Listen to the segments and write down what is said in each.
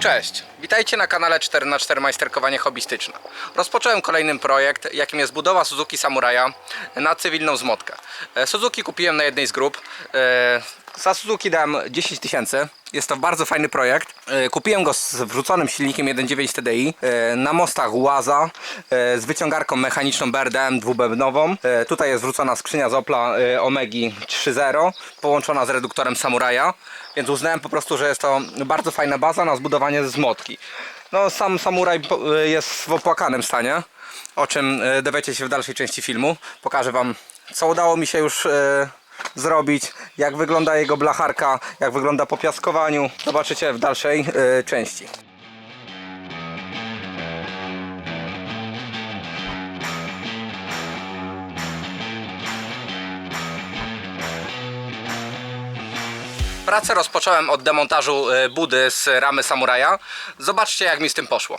Cześć, witajcie na kanale 4x4 Majsterkowanie Hobbystyczne. Rozpocząłem kolejny projekt, jakim jest budowa Suzuki Samuraja na cywilną zmotkę. E, Suzuki kupiłem na jednej z grup. E, Za Suzuki dałem 10 tysięcy. Jest to bardzo fajny projekt. E, Kupiłem go z wrzuconym silnikiem 1.9 TDI e, na mostach Łaza e, z wyciągarką mechaniczną BRDM dwubębnową. Tutaj jest wrzucona skrzynia z Opla e, Omegi 3.0 połączona z reduktorem Samuraja. Więc uznałem po prostu, że jest to bardzo fajna baza na zbudowanie z motki. No sam samuraj jest w opłakanym stanie, o czym dowiecie się w dalszej części filmu. Pokażę wam co udało mi się już zrobić, jak wygląda jego blacharka, jak wygląda po piaskowaniu. Zobaczycie w dalszej e, części. Pracę rozpocząłem od demontażu e, budy z ramy samuraja. Zobaczcie jak mi z tym poszło.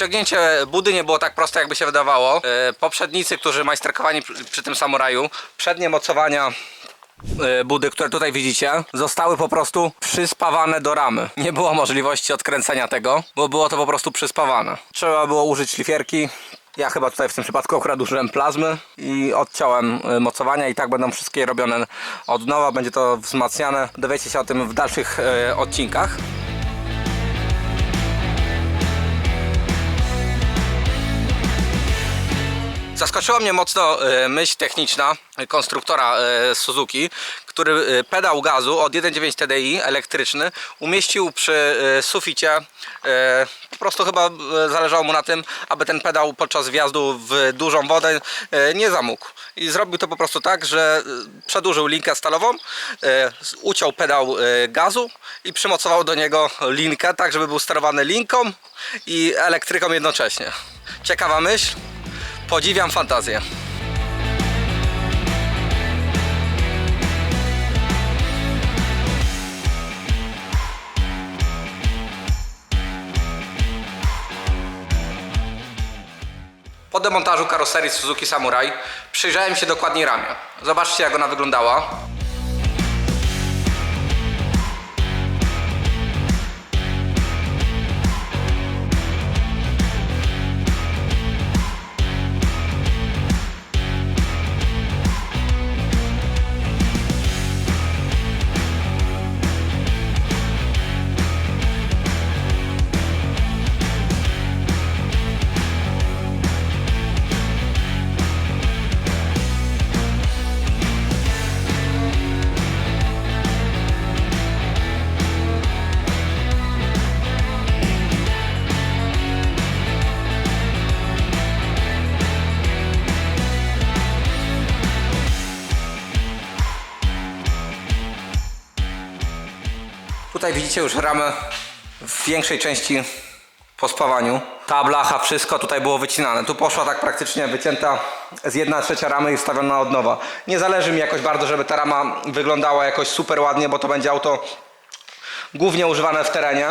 Ściągnięcie budy nie było tak proste, jakby się wydawało. E, Poprzednicy, którzy majsterkowali przy, tym samuraju, przednie mocowania e, budy, które tutaj widzicie, zostały po prostu przyspawane do ramy. Nie było możliwości odkręcenia tego, bo było to po prostu przyspawane. Trzeba było użyć szlifierki. Ja chyba tutaj w tym przypadku akurat użyłem plazmy i odciąłem e, mocowania i tak będą wszystkie robione od nowa. Będzie to wzmacniane. Dowiecie się o tym w dalszych odcinkach. Zaskoczyła mnie mocno e, myśl techniczna konstruktora e, Suzuki, który e, pedał gazu od 1.9 TDI elektryczny umieścił przy suficie. Po prostu chyba zależało mu na tym, aby ten pedał podczas wjazdu w dużą wodę nie zamógł. I zrobił to po prostu tak, że przedłużył linkę stalową, uciął pedał gazu i przymocował do niego linkę, tak żeby był sterowany linką i elektryką jednocześnie. Ciekawa myśl. Podziwiam fantazję. Po demontażu karoserii Suzuki Samurai przyjrzałem się dokładnie ramię. Zobaczcie jak ona wyglądała. Tutaj widzicie już ramę w większej części po spawaniu. Ta blacha, wszystko tutaj było wycinane. Tu poszła tak praktycznie wycięta z 1 trzecia ramy i wstawiona od nowa. Nie zależy mi jakoś bardzo, żeby ta rama wyglądała jakoś super ładnie, bo to będzie auto głównie używane w terenie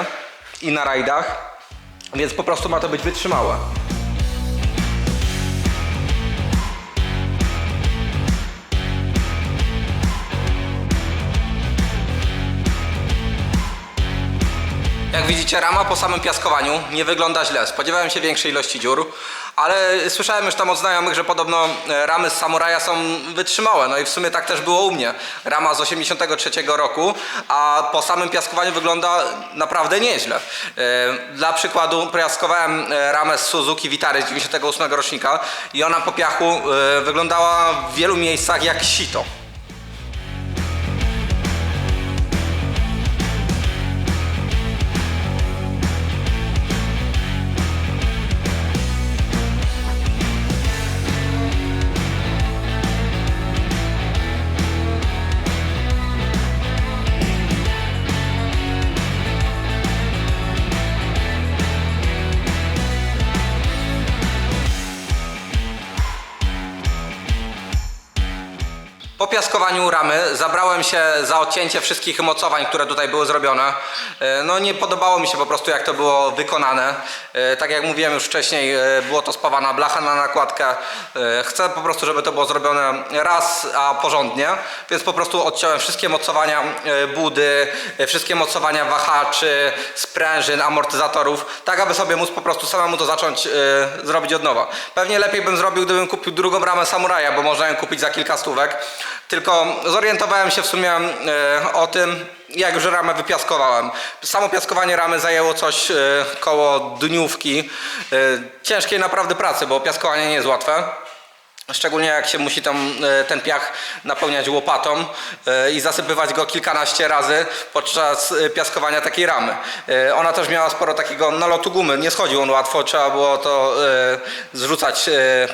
i na rajdach, więc po prostu ma to być wytrzymałe. Widzicie, rama po samym piaskowaniu nie wygląda źle. Spodziewałem się większej ilości dziur, ale słyszałem już tam od znajomych, że podobno e, ramy z Samuraja są wytrzymałe. No i w sumie tak też było u mnie. Rama z 83 roku, a po samym piaskowaniu wygląda naprawdę nieźle. E, Dla przykładu piaskowałem e, ramę z Suzuki Vitary z 98 rocznika i ona po piachu wyglądała w wielu miejscach jak sito. Piaskowaniu ramy zabrałem się za odcięcie wszystkich mocowań, które tutaj były zrobione. E, No nie podobało mi się po prostu jak to było wykonane. E, Tak jak mówiłem już wcześniej, e, było to spawana blacha na nakładkę. Chcę po prostu, żeby to było zrobione raz, a porządnie. Więc po prostu odciąłem wszystkie mocowania budy, wszystkie mocowania wahaczy, sprężyn, amortyzatorów, tak aby sobie móc po prostu samemu to zacząć zrobić od nowa. Pewnie lepiej bym zrobił, gdybym kupił drugą ramę Samuraja, bo można ją kupić za kilka stówek. Tylko zorientowałem się w sumie e, o tym, jak już ramę wypiaskowałem. Samo piaskowanie ramy zajęło coś e, koło dniówki. E, ciężkiej naprawdę pracy, bo piaskowanie nie jest łatwe. Szczególnie jak się musi tam ten piach napełniać łopatą i zasypywać go kilkanaście razy podczas piaskowania takiej ramy. Ona też miała sporo takiego nalotu gumy, nie schodził on łatwo, trzeba było to zrzucać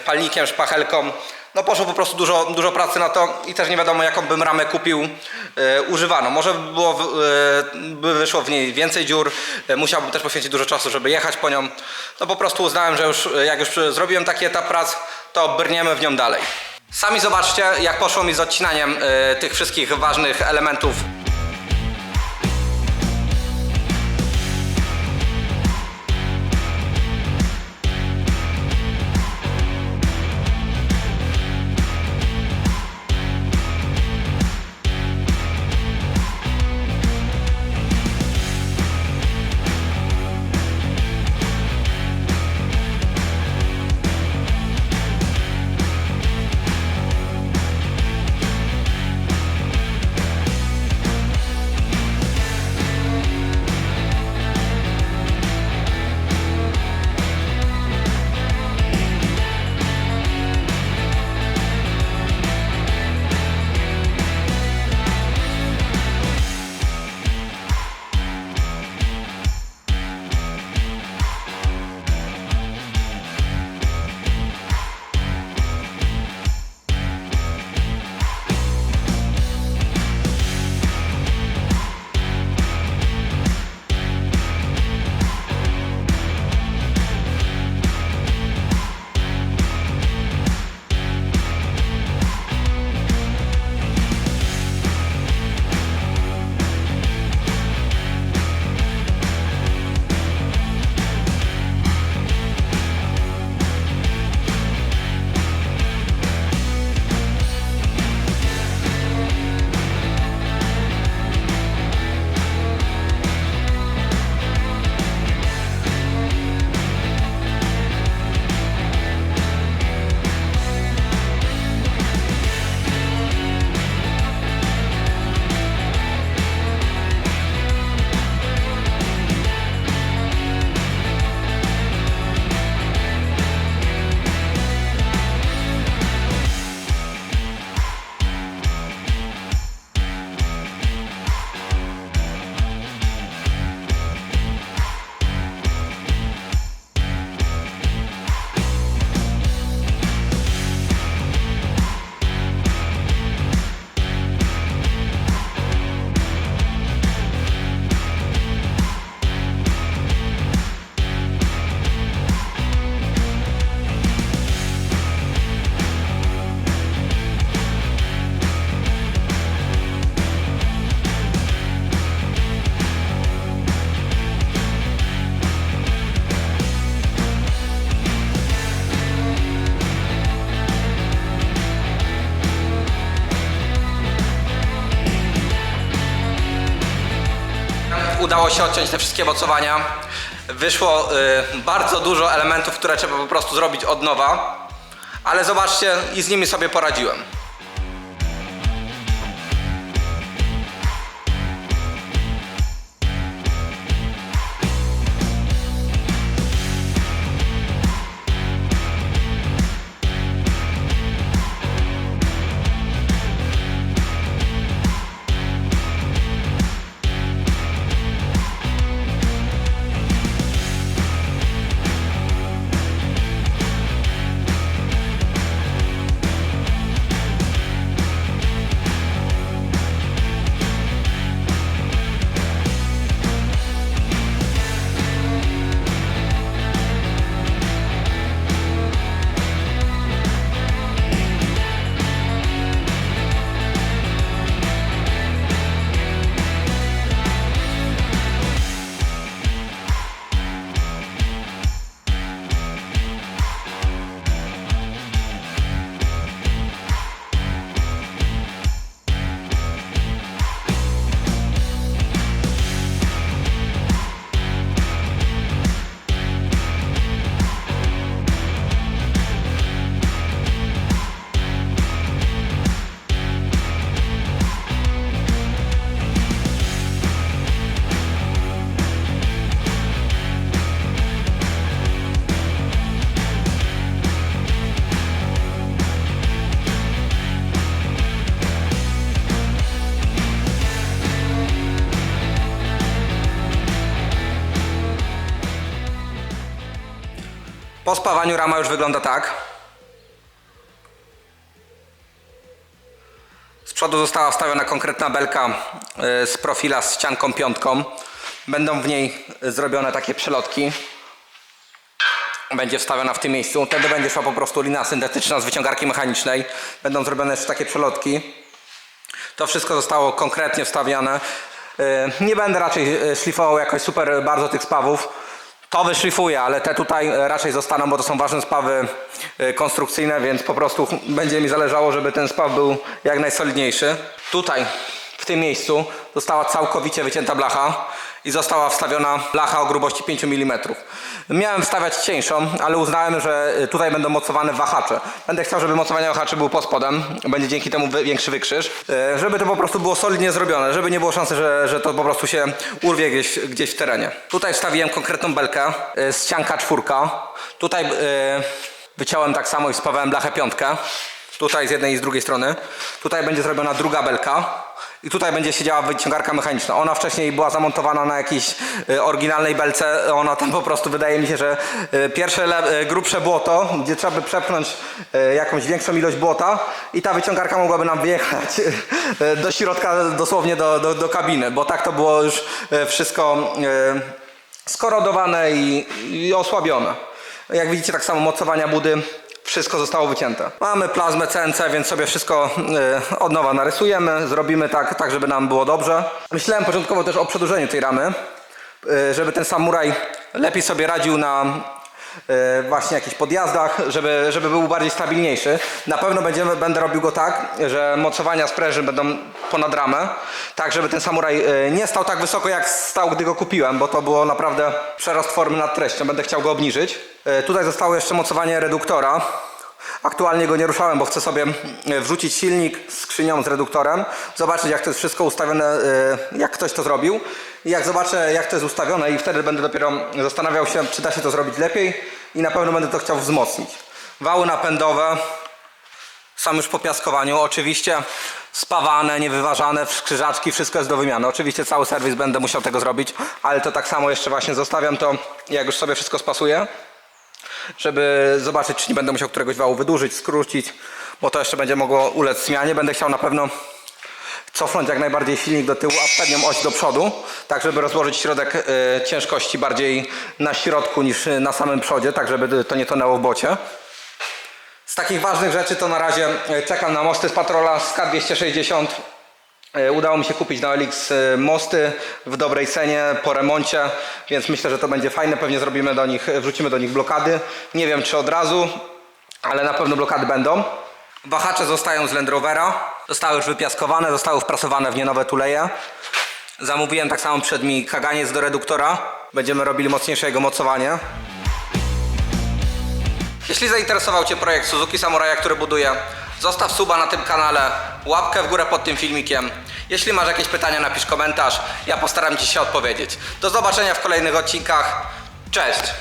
palnikiem, szpachelką. No poszło po prostu dużo, dużo pracy na to i też nie wiadomo jaką bym ramę kupił e, używaną. Może by, było, e, wyszło w niej więcej dziur, e, musiałbym też poświęcić dużo czasu, żeby jechać po nią. No po prostu uznałem, że już e, jak już zrobiłem taki etap prac, to brniemy w nią dalej. Sami zobaczcie jak poszło mi z odcinaniem e, tych wszystkich ważnych elementów udało się odciąć te wszystkie mocowania. Wyszło y, bardzo dużo elementów, które trzeba po prostu zrobić od nowa. Ale zobaczcie, i z nimi sobie poradziłem. Po spawaniu rama już wygląda tak. Z przodu została wstawiona konkretna belka y, z profila z ścianką piątką. Będą w niej zrobione takie przelotki. Będzie wstawiona w tym miejscu. Wtedy będzie szła po prostu lina syntetyczna z wyciągarki mechanicznej. Będą zrobione jeszcze takie przelotki. To wszystko zostało konkretnie wstawiane. Y, Nie będę raczej szlifował jakoś super bardzo tych spawów. To wyszlifuję, ale te tutaj e, raczej zostaną, bo to są ważne spawy e, konstrukcyjne, więc po prostu będzie mi zależało, żeby ten spaw był jak najsolidniejszy. Tutaj, w tym miejscu, została całkowicie wycięta blacha i została wstawiona blacha o grubości 5 mm. Miałem wstawiać cieńszą, ale uznałem, że e, tutaj będą mocowane wahacze. Będę chciał, żeby mocowanie wahaczy było pod spodem, będzie dzięki temu większy wykrzyż, e, żeby to po prostu było solidnie zrobione, żeby nie było szansy, że, że to po prostu się urwie gdzieś, gdzieś w terenie. Tutaj wstawiłem konkretną belkę, ścianka czwórka. Tutaj wyciąłem tak samo i spawałem blachę piątkę. Tutaj z jednej i z drugiej strony. Tutaj będzie zrobiona druga belka. I tutaj będzie siedziała wyciągarka mechaniczna. Ona wcześniej była zamontowana na jakiejś y, oryginalnej belce. Ona tam po prostu wydaje mi się, że y, pierwsze y, grubsze błoto, gdzie trzeba by przepchnąć jakąś większą ilość błota i ta wyciągarka mogłaby nam wyjechać y, do środka, dosłownie do, do, do kabiny, bo tak to było już wszystko skorodowane i, i osłabione. Jak widzicie, tak samo mocowania budy wszystko zostało wycięte. Mamy plazmę CNC, więc sobie wszystko y, od nowa narysujemy, zrobimy tak, tak, żeby nam było dobrze. Myślałem początkowo też o przedłużeniu tej ramy, y, żeby ten samuraj lepiej sobie radził na właśnie jakichś podjazdach, żeby, żeby był bardziej stabilniejszy. Na pewno będziemy, będę robił go tak, że mocowania sprężyn będą ponad ramę, tak żeby ten samuraj y, nie stał tak wysoko jak stał, gdy go kupiłem, bo to było naprawdę przerost formy nad treścią. Będę chciał go obniżyć. Y, Tutaj zostało jeszcze mocowanie reduktora. Aktualnie go nie ruszałem, bo chcę sobie y, wrzucić silnik z skrzynią z reduktorem, zobaczyć jak to jest wszystko ustawione, y, jak ktoś to zrobił. I jak zobaczę jak to jest ustawione i wtedy będę dopiero zastanawiał się, czy da się to zrobić lepiej i na pewno będę to chciał wzmocnić. Wały napędowe są już po piaskowaniu, oczywiście spawane, niewyważane, skrzyżaczki, wszystko jest do wymiany. Oczywiście cały serwis będę musiał tego zrobić, ale to tak samo jeszcze właśnie zostawiam to, jak już sobie wszystko spasuję żeby zobaczyć, czy nie będę musiał któregoś wału wydłużyć, skrócić, bo to jeszcze będzie mogło ulec zmianie. Będę chciał na pewno cofnąć jak najbardziej silnik do tyłu, a przednią oś do przodu, tak żeby rozłożyć środek y, ciężkości bardziej na środku niż na samym przodzie, tak żeby to nie tonęło w bocie. Z takich ważnych rzeczy to na razie y, czekam na mosty z Patrola z K260. E, Udało mi się kupić na OLX e, mosty w dobrej cenie po remoncie, więc myślę, że to będzie fajne. Pewnie zrobimy do nich, wrzucimy do nich blokady. Nie wiem czy od razu, ale na pewno blokady będą. Wahacze zostają z Land Rovera. Zostały już wypiaskowane, zostały wprasowane w nie nowe tuleje. Zamówiłem tak samo przed mi kaganiec do reduktora. Będziemy robili mocniejsze jego mocowanie. Jeśli zainteresował Cię projekt Suzuki Samuraja, który buduję, zostaw suba na tym kanale, łapkę w górę pod tym filmikiem. Jeśli masz jakieś pytania, napisz komentarz, ja postaram Ci się odpowiedzieć. Do zobaczenia w kolejnych odcinkach. Cześć!